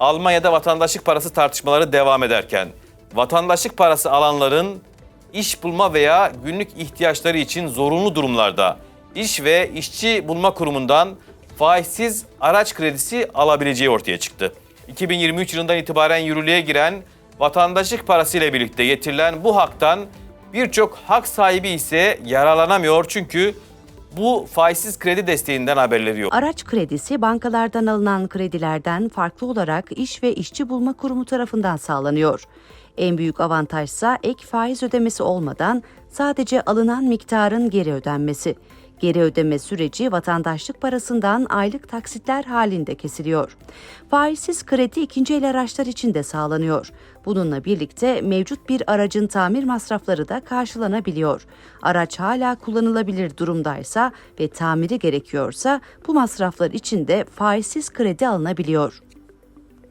Almanya'da vatandaşlık parası tartışmaları devam ederken vatandaşlık parası alanların iş bulma veya günlük ihtiyaçları için zorunlu durumlarda iş ve işçi bulma kurumundan faizsiz araç kredisi alabileceği ortaya çıktı. 2023 yılından itibaren yürürlüğe giren vatandaşlık parası ile birlikte getirilen bu haktan birçok hak sahibi ise yararlanamıyor çünkü bu faizsiz kredi desteğinden haberleri yok. Araç kredisi bankalardan alınan kredilerden farklı olarak iş ve işçi bulma kurumu tarafından sağlanıyor. En büyük avantajsa ek faiz ödemesi olmadan sadece alınan miktarın geri ödenmesi. Geri ödeme süreci vatandaşlık parasından aylık taksitler halinde kesiliyor. Faizsiz kredi ikinci el araçlar için de sağlanıyor. Bununla birlikte mevcut bir aracın tamir masrafları da karşılanabiliyor. Araç hala kullanılabilir durumdaysa ve tamiri gerekiyorsa bu masraflar için de faizsiz kredi alınabiliyor.